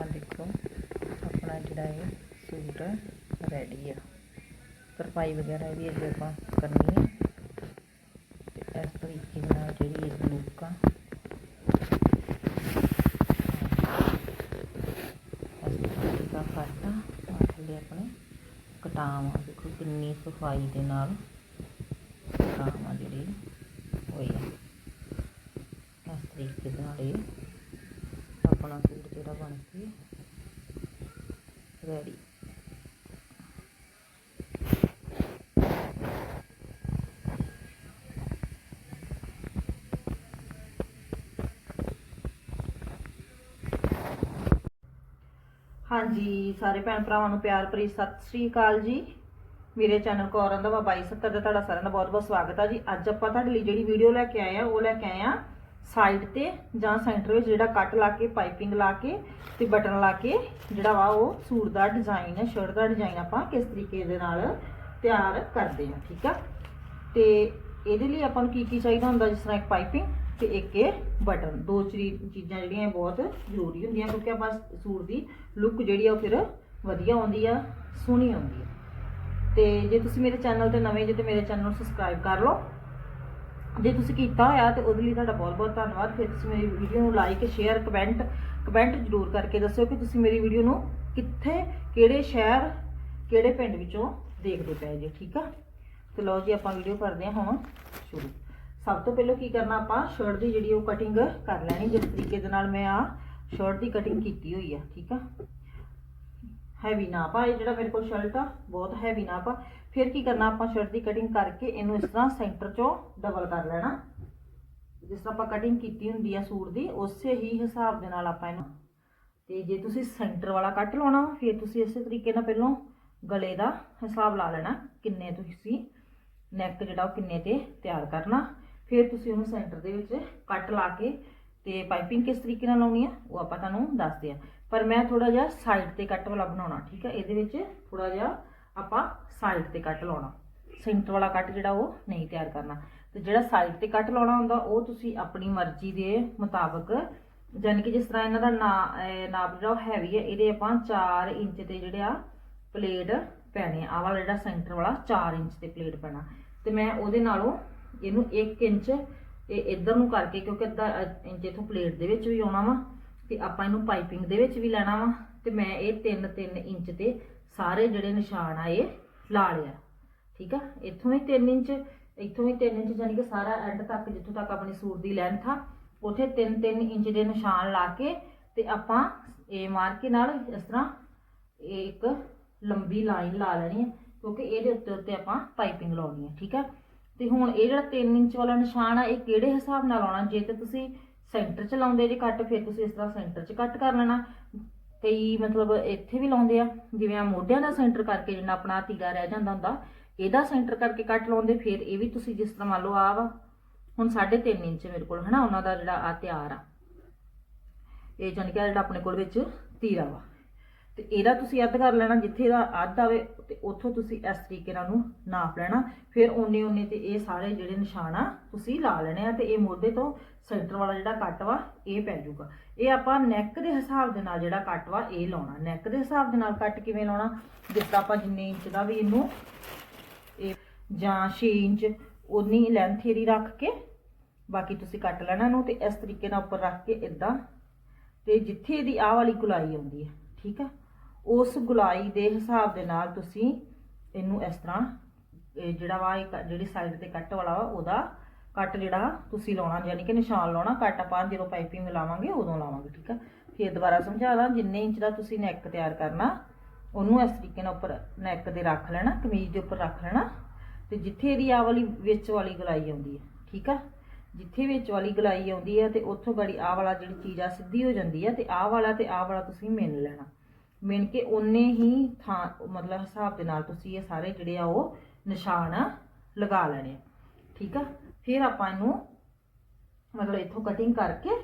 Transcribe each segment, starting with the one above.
ਆ ਦੇਖੋ, ਆਪਣਾ ਜਿਹੜਾ ਇਹ ਸੂਟ ਰੈਡੀ ਆ। ਤਰਪਾਈ ਵਗੈਰਾ ਇਹਦੀ ਅਜੇ ਆਪਾਂ ਕਰਨੀ ਹੈ ਤੇ ਇਸ ਤਰੀਕੇ ਨਾਲ ਜਿਹੜੀ ਇਹ ਲੁੱਕ ਆ। ਇਸ ਦਾ ਕੱਟ ਆਪਣੇ ਕਟਾਮ ਦੇਖੋ ਕਿੰਨੀ ਸਫ਼ਾਈ ਦੇ ਨਾਲ ਕਟਾਮ ਆ ਜਿਹੜੀ ਹੋਈ ਆ ਇਸ ਤਰੀਕੇ ਦੇ ਨਾਲ ਇਹ ਆਪਣਾ ਸੂਟ ਜਿਹੜਾ ਬਣ ਕੇ ਰੈਡੀ ਹਾਂਜੀ, ਸਾਰੇ ਭੈਣ ਭਰਾਵਾਂ ਨੂੰ ਪਿਆਰ ਭਰੀ ਸਤਿ ਸ੍ਰੀ ਅਕਾਲ ਜੀ। ਮੇਰੇ ਚੈਨਲ ਕੋਰਨ ਦਾ 2270 ਦਾ ਤੁਹਾਡਾ ਸਾਰਿਆਂ ਦਾ ਬਹੁਤ-ਬਹੁਤ ਸਵਾਗਤ ਆ ਜੀ। ਅੱਜ ਆਪਾਂ ਤੁਹਾਡੇ ਲਈ ਜਿਹੜੀ ਵੀਡੀਓ ਲੈ ਕੇ ਆਏ ਆ, ਉਹ ਲੈ ਕੇ ਆਏ ਆ ਸਾਈਡ ਤੇ ਜਾਂ ਸੈਂਟਰ ਵਿੱਚ ਜਿਹੜਾ ਕੱਟ ਲਾ ਕੇ ਪਾਈਪਿੰਗ ਲਾ ਕੇ ਤੇ ਬਟਨ ਲਾ ਕੇ ਜਿਹੜਾ ਵਾ ਉਹ ਸੂਟ ਦਾ ਡਿਜ਼ਾਈਨ ਹੈ ਸ਼ਰਟ ਦਾ ਡਿਜ਼ਾਈਨ ਆਪਾਂ ਕਿਸ ਤਰੀਕੇ ਦੇ ਨਾਲ ਤਿਆਰ ਕਰਦੇ ਆ, ਠੀਕ ਆ? ਤੇ ਇਹਦੇ ਲਈ ਆਪਾਂ ਨੂੰ ਕੀ ਕੀ ਚਾਹੀਦਾ ਹੁੰਦਾ, ਜਿਸ ਤਰ੍ਹਾਂ ਇੱਕ ਪਾਈਪਿੰਗ ਤੇ ਇੱਕ ਇਹ ਬਟਨ ਦੋ ਚਰੀ- ਚੀਜ਼ਾਂ ਜਿਹੜੀਆਂ ਇਹ ਬਹੁਤ ਜ਼ਰੂਰੀ ਹੁੰਦੀਆਂ ਕਿਉਂਕਿ ਆਪਾਂ ਸੂਟ ਦੀ ਲੁੱਕ ਜਿਹੜੀ ਆ ਉਹ ਫਿਰ ਵਧੀਆ ਆਉਂਦੀ ਆ, ਸੋਹਣੀ ਆਉਂਦੀ ਆ। ਤੇ ਜੇ ਤੁਸੀਂ ਮੇਰੇ ਚੈਨਲ ਤੇ ਨਵੇਂ ਜੇ ਤੇ ਮੇਰੇ ਚੈਨਲ ਨੂੰ ਸਬਸਕ੍ਰਾਈਬ ਕਰ ਲਓ। ਜੇ ਤੁਸੀਂ ਕੀਤਾ ਹੋਇਆ ਤੇ ਉਹਦੇ ਲਈ ਤੁਹਾਡਾ ਬਹੁਤ ਬਹੁਤ ਧੰਨਵਾਦ। ਫਿਰ ਤੁਸੀਂ ਮੇਰੀ ਵੀਡੀਓ ਨੂੰ ਲਾਈਕ ਸ਼ੇਅਰ ਕਮੈਂਟ ਕਮੈਂਟ ਜ਼ਰੂਰ ਕਰਕੇ ਦੱਸਿਓ ਕਿ ਤੁਸੀਂ ਮੇਰੀ ਵੀਡੀਓ ਨੂੰ ਕਿੱਥੇ, ਕਿਹੜੇ ਸ਼ਹਿਰ, ਕਿਹੜੇ ਪਿੰਡ ਵਿੱਚੋਂ ਦੇਖਦੇ ਪਏ ਜੇ, ਠੀਕ ਆ? ਤੇ ਲਓ ਜੀ ਆਪਾਂ ਵੀਡੀਓ ਕਰਦੇ ਹਾਂ ਹੁਣ ਸ਼ੁਰੂ। ਸਭ ਤੋਂ ਪਹਿਲਾਂ ਕੀ ਕਰਨਾ ਆਪਾਂ ਸ਼ਰਟ ਦੀ ਜਿਹੜੀ ਉਹ ਕਟਿੰਗ ਕਰ ਲੈਣੀ, ਜਿਸ ਤਰੀਕੇ ਦੇ ਨਾਲ ਮੈਂ ਆ ਸ਼ਰਟ ਦੀ ਕਟਿੰਗ ਕੀਤੀ ਹੋਈ ਆ, ਠੀਕ ਆ? ਹੈਵੀ ਨਾਪ ਆ ਇਹ ਜਿਹੜਾ ਮੇਰੇ ਕੋਲ ਸ਼ਰਟ ਆ, ਬਹੁਤ ਹੈਵੀ ਨਾ ਪਾ ਫਿਰ ਕੀ ਕਰਨਾ ਆਪਾਂ ਸ਼ਰਟ ਦੀ ਕਟਿੰਗ ਕਰਕੇ ਇਹਨੂੰ ਇਸ ਤਰ੍ਹਾਂ ਸੈਂਟਰ ਚੋਂ ਡਬਲ ਕਰ ਲੈਣਾ। ਜਿਸ ਤਰ੍ਹਾਂ ਆਪਾਂ ਕਟਿੰਗ ਕੀਤੀ ਹੁੰਦੀ ਆ ਸੂਟ ਦੀ, ਉਸੇ ਹੀ ਹਿਸਾਬ ਦੇ ਨਾਲ ਆਪਾਂ ਇਹਨੂੰ ਤੇ ਜੇ ਤੁਸੀਂ ਸੈਂਟਰ ਵਾਲਾ ਕੱਟ ਲਾਉਣਾ, ਫਿਰ ਤੁਸੀਂ ਇਸੇ ਤਰੀਕੇ ਨਾਲ ਪਹਿਲਾਂ ਗਲੇ ਦਾ ਹਿਸਾਬ ਲਾ ਲੈਣਾ, ਕਿੰਨੇ ਤੁਸੀਂ ਨੈਕ ਜਿਹੜਾ ਉਹ ਕਿੰਨੇ ਤੇ ਤਿਆਰ ਕਰਨਾ। ਫਿਰ ਤੁਸੀਂ ਉਹਨੂੰ ਸੈਂਟਰ ਦੇ ਵਿੱਚ ਕੱਟ ਲਾ ਕੇ ਤੇ ਪਾਈਪਿੰਗ ਕਿਸ ਤਰੀਕੇ ਨਾਲ ਲਾਉਣੀ ਆ, ਉਹ ਆਪਾਂ ਤੁਹਾਨੂੰ ਦੱਸਦੇ ਆ। ਪਰ ਮੈਂ ਥੋੜਾ ਜਿਹਾ ਸਾਈਡ ਤੇ ਕੱਟ ਵਾਲਾ ਬਣਾਉਣਾ, ਠੀਕ ਆ? ਇਹਦੇ ਵਿੱਚ ਥੋੜਾ ਜਿਹਾ ਆਪਾਂ ਸਾਈਡ ਤੇ ਕੱਟ ਲਾਉਣਾ। ਸੈਂਟਰ ਵਾਲਾ ਕੱਟ ਜਿਹੜਾ ਉਹ ਨਹੀਂ ਤਿਆਰ ਕਰਨਾ। ਤੇ ਜਿਹੜਾ ਸਾਈਡ ਤੇ ਕੱਟ ਲਾਉਣਾ ਹੁੰਦਾ, ਉਹ ਤੁਸੀਂ ਆਪਣੀ ਮਰਜ਼ੀ ਦੇ ਮੁਤਾਬਕ ਯਾਨੀ ਕਿ ਜਿਸ ਤਰ੍ਹਾਂ ਇਹਨਾਂ ਦਾ ਨਾਪ ਜਿਹੜਾ ਉਹ ਹੈਵੀ ਹੈ ਇਹਦੇ ਆਪਾਂ 4 ਇੰਚ ਤੇ ਜਿਹੜੇ ਆ ਪਲੇਟ ਪੈਣੇ ਆ। ਆਹ ਵਾਲਾ ਜਿਹੜਾ ਸੈਂਟਰ ਵਾਲਾ 4 ਇੰਚ ਤੇ ਪਲੇਟ ਪੈਣਾ। ਤੇ ਮੈਂ ਉਹਦੇ ਨਾਲੋਂ ਇਹਨੂੰ 1 ਇੰਚ ਇਹ ਇਧਰ ਨੂੰ ਕਰਕੇ, ਕਿਉਂਕਿ ਅੱਧਾ ਇੰਚ ਇਥੋਂ ਪਲੇਟ ਦੇ ਵਿੱਚ ਵੀ ਆਉਣਾ ਵਾ, ਤੇ ਆਪਾਂ ਇਹਨੂੰ ਪਾਈਪਿੰਗ ਦੇ ਵਿੱਚ ਵੀ ਲੈਣਾ ਵਾ, ਤੇ ਮੈਂ ਇਹ 3 3 ਇੰਚ ਤੇ ਸਾਰੇ ਜਿਹੜੇ ਨਿਸ਼ਾਨ ਆ ਇਹ ਲਾ ਲਿਆ, ਠੀਕ ਆ? ਇੱਥੋਂ ਵੀ 3 ਇੰਚ, ਇੱਥੋਂ ਵੀ 3 ਇੰਚ ਯਾਨੀ ਕਿ ਸਾਰਾ ਐਂਡ ਤੱਕ, ਜਿੱਥੋਂ ਤੱਕ ਆਪਣੀ ਸੂਟ ਦੀ ਲੈਂਥ ਆ, ਉਥੇ 3 3 ਇੰਚ ਦੇ ਨਿਸ਼ਾਨ ਲਾ ਕੇ ਤੇ ਆਪਾਂ ਇਹ ਮਾਰਕੇ ਨਾਲ ਇਸ ਤਰ੍ਹਾਂ ਇਹ ਇੱਕ ਲੰਬੀ ਲਾਈਨ ਲਾ ਲੈਣੀ ਹੈ ਕਿਉਂਕਿ ਇਹਦੇ ਉੱਤੇ ਉੱਤੇ ਆਪਾਂ ਪਾਈਪਿੰਗ ਲਾਉਣੀ ਹੈ ਠੀਕ ਹੈ ਤੇ ਹੁਣ ਇਹ ਜਿਹੜਾ 3 ਇੰਚ ਵਾਲਾ ਨਿਸ਼ਾਨ ਆ, ਇਹ ਕਿਹੜੇ ਹਿਸਾਬ ਨਾਲ ਆਉਣਾ? ਜੇ ਤੇ ਤੁਸੀਂ ਸੈਂਟਰ 'ਚ ਲਾਉਂਦੇ ਜੇ ਕੱਟ, ਫਿਰ ਤੁਸੀਂ ਇਸ ਤਰ੍ਹਾਂ ਸੈਂਟਰ 'ਚ ਕੱਟ ਕਰ ਲੈਣਾ। ਕਈ ਮਤਲਬ ਇੱਥੇ ਵੀ ਲਾਉਂਦੇ ਆ, ਜਿਵੇਂ ਆ ਮੋਢਿਆਂ ਦਾ ਸੈਂਟਰ ਕਰਕੇ ਜਿੰਨਾ ਆਪਣਾ ਤੀਰਾ ਰਹਿ ਜਾਂਦਾ ਹੁੰਦਾ, ਇਹਦਾ ਸੈਂਟਰ ਕਰਕੇ ਕੱਟ ਲਾਉਂਦੇ, ਫਿਰ ਇਹ ਵੀ ਤੁਸੀਂ ਜਿਸ ਤਰ੍ਹਾਂ ਮੰਨ ਲਓ ਆ ਵਾ, ਹੁਣ 3.5 ਇੰਚ ਮੇਰੇ ਕੋਲ ਹਨਾ, ਉਹਨਾਂ ਦਾ ਜਿਹੜਾ ਆ ਤਿਆਰ ਆ। ਇਹ ਜਾਣੀ ਕਿ ਜਿਹੜਾ ਆਪਣੇ ਕੋਲ ਵਿੱਚ ਤੀਰਾ ਵਾ। ਤੇ ਇਹਦਾ ਤੁਸੀਂ ਅੱਧ ਕਰ ਲੈਣਾ ਜਿੱਥੇ ਦਾ ਅੱਧ ਆਵੇ ਤੇ ਉੱਥੋਂ ਤੁਸੀਂ ਇਸ ਤਰੀਕੇ ਨਾਲ ਨੂੰ ਨਾਪ ਲੈਣਾ। ਫਿਰ ਓਨੇ ਓਨੇ ਤੇ ਇਹ ਸਾਰੇ ਜਿਹੜੇ ਨਿਸ਼ਾਨ ਆ ਤੁਸੀਂ ਲਾ ਲੈਣੇ ਆ ਤੇ ਇਹ ਮੋਢੇ ਤੋਂ ਸੈਂਟਰ ਵਾਲਾ ਜਿਹੜਾ ਕੱਟ ਵਾ, ਇਹ ਪੈ ਜਾਊਗਾ। ਇਹ ਆਪਾਂ ਨੈਕ ਦੇ ਹਿਸਾਬ ਦੇ ਨਾਲ ਜਿਹੜਾ ਕੱਟ ਵਾ, ਇਹ ਲਾਉਣਾ। ਨੈਕ ਦੇ ਹਿਸਾਬ ਦੇ ਨਾਲ ਕੱਟ ਕਿਵੇਂ ਲਾਉਣਾ? ਜਿੱਦਾਂ ਆਪਾਂ ਜਿੰਨੇ ਇੰਚ ਦਾ ਵੀ ਇਹਨੂੰ ਇਹ ਜਾਂ 6 ਇੰਚ ਉਨੀ ਲੈਂਥ ਇਹਦੀ ਰੱਖ ਕੇ, ਬਾਕੀ ਤੁਸੀਂ ਕੱਟ ਲੈਣਾ ਇਹਨੂੰ ਤੇ ਇਸ ਤਰੀਕੇ ਨਾਲ ਉੱਪਰ ਰੱਖ ਕੇ ਇਦਾਂ ਤੇ ਜਿੱਥੇ ਇਹਦੀ ਆਹ ਵਾਲੀ ਗੁਲਾਈ ਆਉਂਦੀ ਹੈ ਠੀਕ ਆ? ਉਸ ਗੁਲਾਈ ਦੇ ਹਿਸਾਬ ਦੇ ਨਾਲ ਤੁਸੀਂ ਇਹਨੂੰ ਇਸ ਤਰ੍ਹਾਂ, ਇਹ ਜਿਹੜਾ ਵਾ ਇਹ ਕ- ਜਿਹੜੀ ਸਾਈਡ ਤੇ ਕੱਟ ਵਾਲਾ ਵਾ, ਉਹਦਾ ਕੱਟ ਜਿਹੜਾ ਤੁਸੀਂ ਲਾਉਣਾ, ਯਾਨੀ ਕਿ ਨਿਸ਼ਾਨ ਲਾਉਣਾ, ਕੱਟ ਆਪਾਂ ਜਦੋਂ ਪਾਈਪਿੰਗ ਲਾਵਾਂਗੇ ਉਦੋਂ ਲਾਵਾਂਗੇ, ਠੀਕ ਆ? ਫਿਰ ਦੁਬਾਰਾ ਸਮਝਾ ਦਾਂ, ਜਿੰਨੇ ਇੰਚ ਦਾ ਤੁਸੀਂ ਨੈਕ ਤਿਆਰ ਕਰਨਾ, ਉਹਨੂੰ ਇਸ ਤਰੀਕੇ ਨਾਲ ਉੱਪਰ ਨੈਕ ਦੇ ਰੱਖ ਲੈਣਾ, ਕਮੀਜ਼ ਦੇ ਉੱਪਰ ਰੱਖ ਲੈਣਾ, ਤੇ ਜਿੱਥੇ ਇਹਦੀ ਆਹ ਵਾਲੀ ਵਿੱਚ ਵਾਲੀ ਗਲਾਈ ਆਉਂਦੀ ਹੈ, ਠੀਕ ਆ? ਜਿੱਥੇ ਵਿੱਚ ਵਾਲੀ ਗਲਾਈ ਆਉਂਦੀ ਹੈ ਤੇ ਉੱਥੋਂ ਗੜੀ ਆਹ ਵਾਲਾ ਜਿਹੜੀ ਚੀਜ਼ ਆ, ਸਿੱਧੀ ਹੋ ਜਾਂਦੀ ਹੈ ਤੇ ਆਹ ਵਾਲਾ ਤੇ ਆਹ ਵਾਲਾ ਤੁਸੀਂ ਮਿਣ ਲੈਣਾ। ਮਿਣ ਕੇ ਉਨੇ ਹੀ ਥਾਂ, ਮਤਲਬ ਹਿਸਾਬ ਦੇ ਨਾਲ ਤੁਸੀਂ ਇਹ ਸਾਰੇ ਜਿਹੜੇ ਆ ਉਹ ਨਿਸ਼ਾਨ ਲਗਾ ਲੈਣੇ ਆ। ਠੀਕ ਆ? ਫਿਰ ਆਪਾਂ ਇਹਨੂੰ ਮਤਲਬ ਇੱਥੋਂ ਕਟਿੰਗ ਕਰਕੇ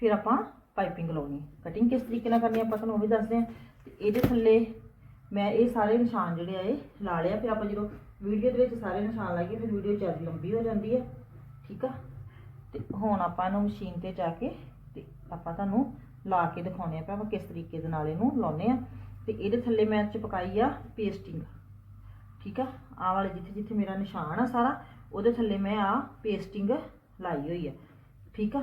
ਫਿਰ ਆਪਾਂ ਪਾਈਪਿੰਗ ਲਾਉਣੀ ਕਟਿੰਗ ਕਿਸ ਤਰੀਕੇ ਨਾਲ ਕਰਨੀ ਆਪਾਂ ਤੁਹਾਨੂੰ ਉਹ ਵੀ ਦੱਸਦੇ ਆ। ਤੇ ਇਹਦੇ ਥੱਲੇ ਮੈਂ ਇਹ ਸਾਰੇ ਨਿਸ਼ਾਨ ਜਿਹੜੇ ਆ ਇਹ ਲਾ ਲਿਆ ਫਿਰ ਆਪਾਂ ਜਦੋਂ ਵੀਡੀਓ ਦੇ ਵਿੱਚ ਸਾਰੇ ਨਿਸ਼ਾਨ ਲਾਈਏ, ਫਿਰ ਵੀਡੀਓ ਜ਼ਿਆਦਾ ਲੰਬੀ ਹੋ ਜਾਂਦੀ ਹੈ ਠੀਕ ਆ? ਤੇ ਹੁਣ ਆਪਾਂ ਇਹਨੂੰ ਮਸ਼ੀਨ ਤੇ ਜਾ ਕੇ ਤੇ ਆਪਾਂ ਤੁਹਾਨੂੰ ਲਾ ਕੇ ਦਿਖਾਉਣੇ ਆ ਆਪਾਂ ਕਿਸ ਤਰੀਕੇ ਦੇ ਨਾਲ ਇਹਨੂੰ ਲਾਉਨੇ ਆ। ਤੇ ਇਹਦੇ ਥੱਲੇ ਮੈਂ ਚਪਕਾਈ ਆ ਪੇਸਟਿੰਗ ਠੀਕ ਆ? ਆਹ ਵਾਲੇ ਜਿੱਥੇ ਜਿੱਥੇ ਮੇਰਾ ਨਿਸ਼ਾਨ ਆ ਸਾਰਾ, ਉਹਦੇ ਥੱਲੇ ਮੈਂ ਆ ਪੇਸਟਿੰਗ ਲਾਈ ਹੋਈ ਆ। ਠੀਕ ਆ?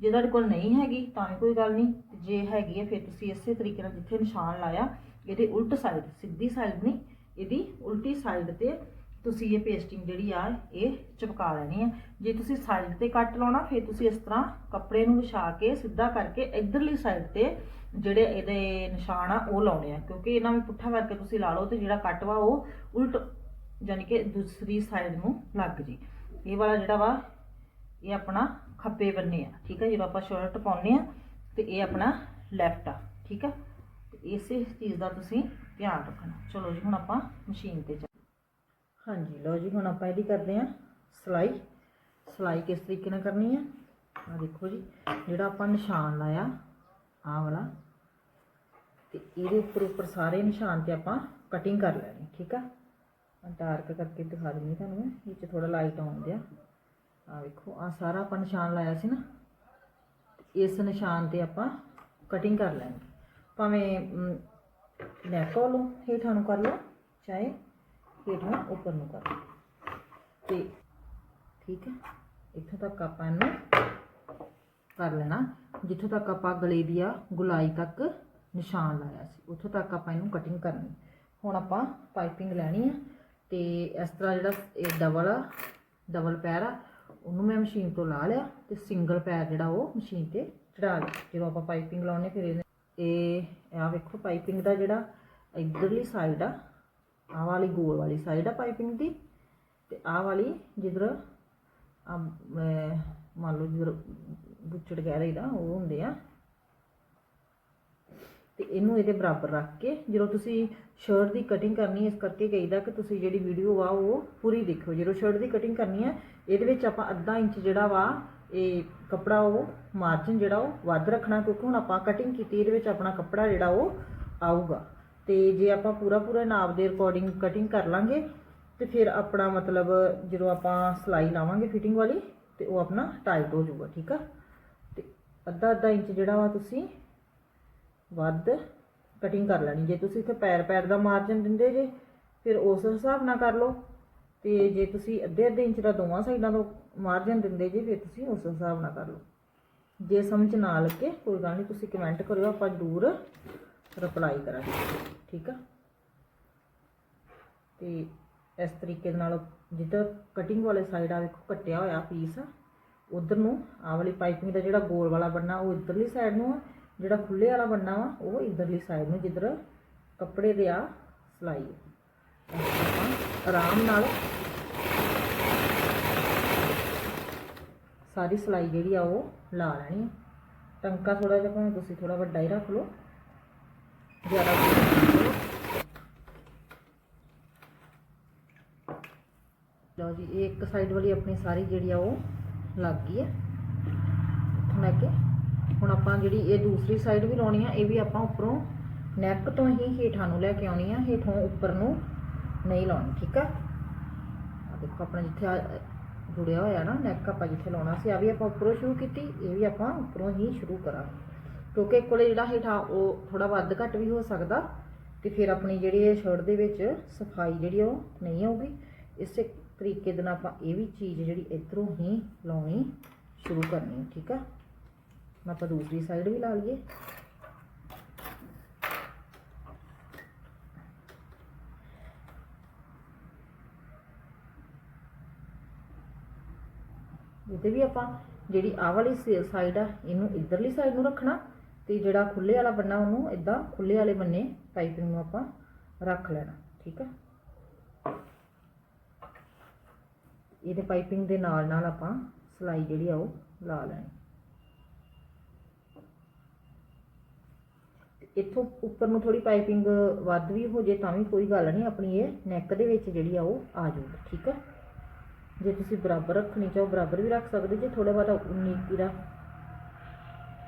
ਜੇ ਤੁਹਾਡੇ ਕੋਲ ਨਹੀਂ ਹੈਗੀ ਤਾਂ ਵੀ ਕੋਈ ਗੱਲ ਨਹੀਂ। ਜੇ ਹੈਗੀ ਆ, ਫਿਰ ਤੁਸੀਂ ਇਸੇ ਤਰੀਕੇ ਨਾਲ ਜਿੱਥੇ ਨਿਸ਼ਾਨ ਲਾਇਆ, ਇਹਦੇ ਉਲਟ ਸਾਈਡ ਸਿੱਧੀ ਸਾਈਡ ਨਹੀਂ, ਇਹਦੀ ਉਲਟੀ ਸਾਈਡ ਤੇ ਤੁਸੀਂ ਇਹ ਪੇਸਟਿੰਗ ਜਿਹੜੀ ਆ, ਇਹ ਚਿਪਕਾ ਲੈਣੀ ਹੈ ਜੇ ਤੁਸੀਂ ਸਾਈਡ ਤੇ ਕੱਟ ਲਾਉਣਾ, ਫਿਰ ਤੁਸੀਂ ਇਸ ਤਰ੍ਹਾਂ ਕੱਪੜੇ ਨੂੰ ਵਿਛਾ ਕੇ ਸਿੱਧਾ ਕਰਕੇ ਇਧਰਲੀ ਸਾਈਡ ਤੇ ਜਿਹੜੇ ਇਹਦੇ ਨਿਸ਼ਾਨ ਆ, ਉਹ ਲਾਉਣੇ ਆ। ਕਿਉਂਕਿ ਇਹਨਾਂ ਨੂੰ ਪੁੱਠਾ ਕਰਕੇ ਤੁਸੀਂ ਲਾ ਲਓ ਤੇ ਜਿਹੜਾ ਕੱਟ ਵਾ, ਉਹ ਉਲਟ ਯਾਨੀ ਕਿ ਦੂਸਰੀ ਸਾਈਡ ਨੂੰ ਲੱਗ ਜੀ। ਇਹ ਵਾਲਾ ਜਿਹੜਾ ਵਾ, ਇਹ ਆਪਣਾ ਖੱਬੇ ਬੰਨੇ ਆ, ਠੀਕ ਹੈ ਜਦੋਂ ਆਪਾਂ ਸ਼ਰਟ ਪਾਉਨੇ ਆ, ਤੇ ਇਹ ਆਪਣਾ ਲੈਫਟ ਆ, ਠੀਕ ਆ? ਇਸੇ ਚੀਜ਼ ਦਾ ਤੁਸੀਂ ਧਿਆਨ ਰੱਖਣਾ। ਚਲੋ ਜੀ, ਹੁਣ ਆਪਾਂ ਮਸ਼ੀਨ ਤੇ ਚੱਲ ਹਾਂਜੀ, ਲਓ ਜੀ, ਹੁਣ ਆਪਾਂ ਇਹਦੀ ਕਰਦੇ ਆ ਸਲਾਈ। ਸਲਾਈ ਕਿਸ ਤਰੀਕੇ ਨਾਲ ਕਰਨੀ ਹੈ? ਆ ਦੇਖੋ ਜੀ, ਜਿਹੜਾ ਆਪਾਂ ਨਿਸ਼ਾਨ ਲਾਇਆ, ਆਹ ਵਾਲਾ। ਤੇ ਇਹਦੇ ਉੱਪਰ ਉੱਪਰ ਸਾਰੇ ਨਿਸ਼ਾਨ ਤੇ ਆਪਾਂ ਕਟਿੰਗ ਕਰ ਲੈਣੀ, ਠੀਕ ਆ? ਡਾਰਕ ਕਰਕੇ ਦਿਖਾ ਦਿੰਦੀ ਤੁਹਾਨੂੰ ਮੈਂ, ਵਿੱਚ ਥੋੜਾ ਲਾਈਟ ਆਉਂਦੇ ਆ ਆ ਵੇਖੋ ਆ ਸਾਰਾ ਆਪਾਂ ਨਿਸ਼ਾਨ ਲਾਇਆ ਸੀ ਨਾ ਇਸ ਨਿਸ਼ਾਨ ਤੇ ਆਪਾਂ ਕਟਿੰਗ ਕਰ ਲੈਣੀ। ਭਾਵੇਂ ਨੈਕ ਵੱਲੋਂ ਹੇਠਾਂ ਨੂੰ ਕਰ ਲਓ, ਚਾਹੇ ਹੇਠਾਂ ਉੱਪਰ ਨੂੰ ਕਰ। ਲਓ ਤੇ ਠੀਕ ਹੈ, ਇੱਥੋਂ ਤੱਕ ਆਪਾਂ ਇਹਨੂੰ ਕਰ ਲੈਣਾ। ਜਿੱਥੋਂ ਤੱਕ ਆਪਾਂ ਗਲੇ ਦੀ ਆ ਗੁਲਾਈ ਤੱਕ ਨਿਸ਼ਾਨ ਲਾਇਆ ਸੀ, ਉੱਥੋਂ ਤੱਕ ਆਪਾਂ ਇਹਨੂੰ ਕਟਿੰਗ ਕਰਨੀ। ਹੁਣ ਆਪਾਂ ਪਾਈਪਿੰਗ ਲੈਣੀ ਆ ਤੇ ਇਸ ਤਰ੍ਹਾਂ ਜਿਹੜਾ ਇਹ ਡਬਲ ਆ ਡਬਲ ਪੈਰ ਆ, ਉਹਨੂੰ ਮੈਂ ਮਸ਼ੀਨ ਤੋਂ ਲਾ ਲਿਆ ਤੇ ਸਿੰਗਲ ਪੈਰ ਜਿਹੜਾ ਉਹ ਮਸ਼ੀਨ ਤੇ ਚੜਾ ਲਿਆ। ਜਦੋਂ ਆਪਾਂ ਪਾਈਪਿੰਗ ਲਾਉਣੇ ਫਿਰ ਇਹਨੇ ਇਹ ਆ ਵੇਖੋ ਪਾਈਪਿੰਗ ਦਾ ਜਿਹੜਾ ਇਧਰਲੀ ਸਾਈਡ ਆ ਆਹ ਵਾਲੀ ਗੋਲ ਵਾਲੀ ਸਾਈਡ ਆ ਪਾਈਪਿੰਗ ਦੀ ਤੇ ਆਹ ਵਾਲੀ ਜਿੱਧਰ ਆ ਮੰਨ ਲਓ ਜਿੱਧਰ ਬੁੱਚੜ ਕਹਿ ਰਹੀਦਾ ਉਹ ਹੁੰਦੇ ਆ। ਤੇ ਇਹਨੂੰ ਇਹਦੇ ਬਰਾਬਰ ਰੱਖ ਕੇ ਜਦੋਂ ਤੁਸੀਂ ਸ਼ਰਟ ਦੀ ਕਟਿੰਗ ਕਰਨੀ ਹੈ ਇਸ ਕਰਕੇ ਕਹੀਦਾ ਕਿ ਤੁਸੀਂ ਜਿਹੜੀ ਵੀਡੀਓ ਆ, ਉਹ ਪੂਰੀ ਦੇਖੋ ਜਦੋਂ ਸ਼ਰਟ ਦੀ ਕਟਿੰਗ ਕਰਨੀ ਹੈ ਇਹਦੇ ਵਿੱਚ ਆਪਾਂ ਅੱਧਾ ਇੰਚ ਜਿਹੜਾ ਵਾ, ਇਹ ਕੱਪੜਾ ਉਹ ਮਾਰਜਨ ਜਿਹੜਾ ਉਹ ਵੱਧ ਰੱਖਣਾ, ਕਿਉਂਕਿ ਹੁਣ ਆਪਾਂ ਕਟਿੰਗ ਕੀਤੀ, ਇਹਦੇ ਵਿੱਚ ਆਪਣਾ ਕੱਪੜਾ ਜਿਹੜਾ ਉਹ ਆਊਗਾ। ਤੇ ਜੇ ਆਪਾਂ ਪੂਰਾ ਪੂਰਾ ਨਾਪ ਦੇ ਅਕੋਰਡਿੰਗ ਕਟਿੰਗ ਕਰ ਲਾਂਗੇ, ਤੇ ਫਿਰ ਆਪਣਾ ਮਤਲਬ ਜਦੋਂ ਆਪਾਂ ਸਲਾਈ ਲਾਵਾਂਗੇ ਫਿਟਿੰਗ ਵਾਲੀ, ਤੇ ਉਹ ਆਪਣਾ ਟਾਈਟ ਹੋ ਜਾਊਗਾ, ਠੀਕ ਆ? ਤੇ ਅੱਧਾ ਅੱਧਾ ਇੰਚ ਜਿਹੜਾ ਵਾ ਤੁਸੀਂ ਵੱਧ ਕਟਿੰਗ ਕਰ ਲੈਣੀ। ਜੇ ਤੁਸੀਂ ਇੱਥੇ ਪੈਰ ਪੈਰ ਦਾ ਮਾਰਜਨ ਦਿੰਦੇ ਜੇ, ਫਿਰ ਉਸ ਹਿਸਾਬ ਨਾਲ ਕਰ ਲਓ। ਤੇ ਜੇ ਤੁਸੀਂ ਅੱਧੇ ਅੱਧੇ ਇੰਚ ਦਾ ਦੋਵਾਂ ਸਾਈਡਾਂ ਤੋਂ ਮਾਰਜਨ ਦਿੰਦੇ ਜੇ, ਫਿਰ ਤੁਸੀਂ ਉਸ ਹਿਸਾਬ ਨਾਲ ਕਰ ਲਓ। ਜੇ ਸਮਝ ਨਾ ਲੱਗੇ, ਕੋਈ ਗੱਲ ਨਹੀਂ, ਤੁਸੀਂ ਕਮੈਂਟ ਕਰਿਓ, ਆਪਾਂ ਜ਼ਰੂਰ ਰਿਪਲਾਈ ਕਰਾਂਗੇ। ਠੀਕ ਆ? ਤੇ ਇਸ ਤਰੀਕੇ ਦੇ ਨਾਲ ਜਿੱਦਾਂ ਕਟਿੰਗ ਵਾਲੇ ਸਾਈਡ ਆ ਵੇਖੋ, ਕੱਟਿਆ ਹੋਇਆ ਪੀਸ ਉਧਰ ਨੂੰ ਆਹ ਵਾਲੀ ਪਾਈਪਿੰਗ ਦਾ ਜਿਹੜਾ ਗੋਲ ਵਾਲਾ ਬੰਨਾ ਉਹ ਇਧਰਲੀ ਸਾਈਡ ਨੂੰ ਆ। ਜਿਹੜਾ ਖੁੱਲੇ ਵਾਲਾ ਬੰਨਾ ਵਾ, ਉਹ ਇਧਰਲੀ ਸਾਈਡ ਨੂੰ ਜਿੱਧਰ ਕੱਪੜੇ ਦੇ ਆ, ਸਲਾਈ ਆਰਾਮ ਨਾਲ ਸਾਰੀ ਸਲਾਈ ਜਿਹੜੀ ਆ, ਉਹ ਲਾ ਲੈਣੀ ਹੈ ਟੰਕਾ ਥੋੜਾ ਜਿਹਾ ਭਾਵੇਂ ਤੁਸੀਂ ਥੋੜਾ ਵੱਡਾ ਹੀ ਰੱਖ ਲਓ। ਜ਼ਿਆਦਾ ਵੱਡਾ ਨਾ ਕਰੋ। ਲਓ ਜੀ, ਇਹ ਇੱਕ ਸਾਈਡ ਵਾਲੀ ਆਪਣੀ ਸਾਰੀ ਜਿਹੜੀ ਆ ਉਹ ਲੱਗ ਗਈ ਹੈ ਇੱਥੋਂ ਲੈ ਕੇ ਹੁਣ ਆਪਾਂ ਜਿਹੜੀ ਇਹ ਦੂਸਰੀ ਸਾਈਡ ਵੀ ਲਾਉਣੀ ਆ, ਇਹ ਵੀ ਆਪਾਂ ਉੱਪਰੋਂ ਨੈਕ ਤੋਂ ਹੀ ਹੇਠਾਂ ਨੂੰ ਲੈ ਕੇ ਆਉਣੀ ਆ, ਹੇਠੋਂ ਉੱਪਰ ਨੂੰ ਨਹੀਂ ਲਾਉਣੀ, ਠੀਕ ਆ? ਆ ਦੇਖੋ ਆਪਣਾ ਜਿੱਥੇ ਜੁੜਿਆ ਹੋਇਆ ਨਾ ਨੈਕ ਆਪਾਂ ਜਿੱਥੇ ਲਾਉਣਾ ਸੀ, ਆ ਵੀ ਆਪਾਂ ਉੱਪਰੋਂ ਸ਼ੁਰੂ ਕੀਤੀ, ਇਹ ਵੀ ਆਪਾਂ ਉੱਪਰੋਂ ਹੀ ਸ਼ੁਰੂ ਕਰਾਂਗੇ। ਕਿਉਂਕਿ ਇੱਕ ਕੋਲੇ ਜਿਹੜਾ ਹੇਠਾਂ ਉਹ ਥੋੜਾ ਵੱਧ ਘੱਟ ਵੀ ਹੋ ਸਕਦਾ ਤੇ ਫਿਰ ਆਪਣੀ ਜਿਹੜੀ ਇਹ ਸ਼ਰਟ ਦੇ ਵਿੱਚ ਸਫ਼ਾਈ ਜਿਹੜੀ ਉਹ ਨਹੀਂ ਆਊਗੀ, ਇਸੇ ਤਰੀਕੇ ਦੇ ਨਾਲ ਆਪਾਂ ਇਹ ਵੀ ਚੀਜ਼ ਜਿਹੜੀ ਇਧਰੋਂ ਹੀ ਲਾਉਣੀ ਸ਼ੁਰੂ ਕਰਨੀ ਠੀਕ ਆ? ਆਪਾਂ ਦੂਸਰੀ ਸਾਈਡ ਵੀ ਲਾ ਲਈਏ। ਇਹਦੇ ਵੀ ਆਪਾਂ ਜਿਹੜੀ ਆਹ ਵਾਲੀ ਸਾਈਡ ਆ, ਇਹਨੂੰ ਇਧਰਲੀ ਸਾਈਡ ਨੂੰ ਰੱਖਣਾ ਤੇ ਜਿਹੜਾ ਖੁੱਲੇ ਵਾਲਾ ਬੰਨਾ ਉਹਨੂੰ ਇਦਾਂ ਖੁੱਲੇ ਵਾਲੇ ਬੰਨੇ ਪਾਈਪਿੰਗ ਨੂੰ ਆਪਾਂ ਰੱਖ ਲੈਣਾ, ਠੀਕ ਆ? ਇਹਦੇ ਪਾਈਪਿੰਗ ਦੇ ਨਾਲ ਨਾਲ ਆਪਾਂ ਸਲਾਈ ਜਿਹੜੀ ਆ ਉਹ ਲਾ ਲੈਣੀ। ਇੱਥੋਂ ਉੱਪਰ ਨੂੰ ਥੋੜੀ ਪਾਈਪਿੰਗ ਵੱਧ ਵੀ ਹੋ ਜੇ ਤਾਂ ਵੀ ਕੋਈ ਗੱਲ ਨਹੀਂ, ਆਪਣੀ ਇਹ ਨੈਕ ਦੇ ਵਿੱਚ ਜਿਹੜੀ ਆ ਉਹ ਆ ਜਾਊਗੀ, ਠੀਕ ਆ? ਜੇ ਤੁਸੀਂ ਬਰਾਬਰ ਰੱਖਣੀ ਚਾਹੋ, ਬਰਾਬਰ ਵੀ ਰੱਖ ਸਕਦੇ, ਜੇ ਥੋੜਾ ਬਹੁਤਾ 19 ਇੰਚੀ